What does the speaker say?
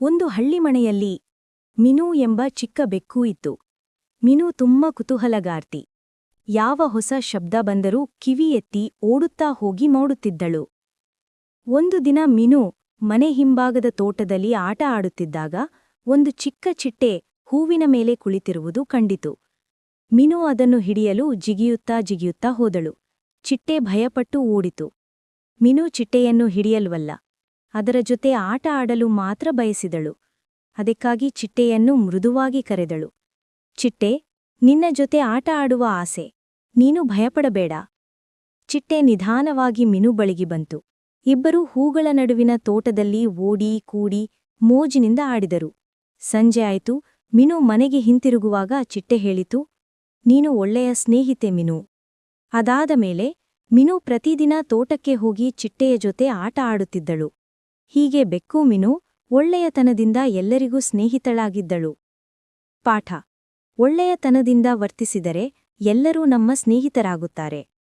ಒಂದು ಹಳ್ಳಿಮನೆಯಲ್ಲಿ ಮಿನು ಎಂಬ ಚಿಕ್ಕ ಬೆಕ್ಕು ಇತ್ತು. ಮಿನು ತುಂಬ ಕುತೂಹಲಗಾರ್ತಿ. ಯಾವ ಹೊಸ ಶಬ್ದ ಬಂದರೂ ಕಿವಿ ಎತ್ತಿ ಓಡುತ್ತಾ ಹೋಗಿ ನೋಡುತ್ತಿದ್ದಳು. ಒಂದು ದಿನ ಮಿನು ಮನೆ ಹಿಂಭಾಗದ ತೋಟದಲ್ಲಿ ಆಟ ಆಡುತ್ತಿದ್ದಾಗ ಒಂದು ಚಿಕ್ಕ ಚಿಟ್ಟೆ ಹೂವಿನ ಮೇಲೆ ಕುಳಿತಿರುವುದು ಕಂಡಿತು. ಮಿನು ಅದನ್ನು ಹಿಡಿಯಲು ಜಿಗಿಯುತ್ತಾ ಜಿಗಿಯುತ್ತಾ ಹೋದಳು. ಚಿಟ್ಟೆ ಭಯಪಟ್ಟು ಓಡಿತು. ಮಿನು ಚಿಟ್ಟೆಯನ್ನು ಹಿಡಿಯಲ್ವಲ್ಲ. ಅದರ ಜೊತೆ ಆಟ ಆಡಲು ಮಾತ್ರ ಬಯಸಿದಳು. ಅದಕ್ಕಾಗಿ ಚಿಟ್ಟೆಯನ್ನು ಮೃದುವಾಗಿ ಕರೆದಳು. ಚಿಟ್ಟೆ, ನಿನ್ನ ಜೊತೆ ಆಟ ಆಡುವ ಆಸೆ. ನೀನು ಭಯಪಡಬೇಡ. ಚಿಟ್ಟೆ ನಿಧಾನವಾಗಿ ಮಿನು ಬಳಿಗೆ ಬಂತು. ಇಬ್ಬರೂ ಹೂಗಳ ನಡುವಿನ ತೋಟದಲ್ಲಿ ಓಡಿ ಕೂಡಿ ಮೋಜಿನಿಂದ ಆಡಿದರು. ಸಂಜೆ ಆಯಿತು. ಮಿನು ಮನೆಗೆ ಹಿಂತಿರುಗುವಾಗ ಚಿಟ್ಟೆ ಹೇಳಿತು, ನೀನು ಒಳ್ಳೆಯ ಸ್ನೇಹಿತೆ ಮಿನು. ಅದಾದ ಮೇಲೆ ಮಿನು ಪ್ರತಿದಿನ ತೋಟಕ್ಕೆ ಹೋಗಿ ಚಿಟ್ಟೆಯ ಜೊತೆ ಆಟ ಆಡುತ್ತಿದ್ದಳು. ಹೀಗೆ ಬೆಕ್ಕೂಮಿನು ಒಳ್ಳೆಯತನದಿಂದ ಎಲ್ಲರಿಗೂ ಸ್ನೇಹಿತಳಾಗಿದ್ದಳು. ಪಾಠ. ಒಳ್ಳೆಯತನದಿಂದ ವರ್ತಿಸಿದರೆ ಎಲ್ಲರೂ ನಮ್ಮ ಸ್ನೇಹಿತರಾಗುತ್ತಾರೆ.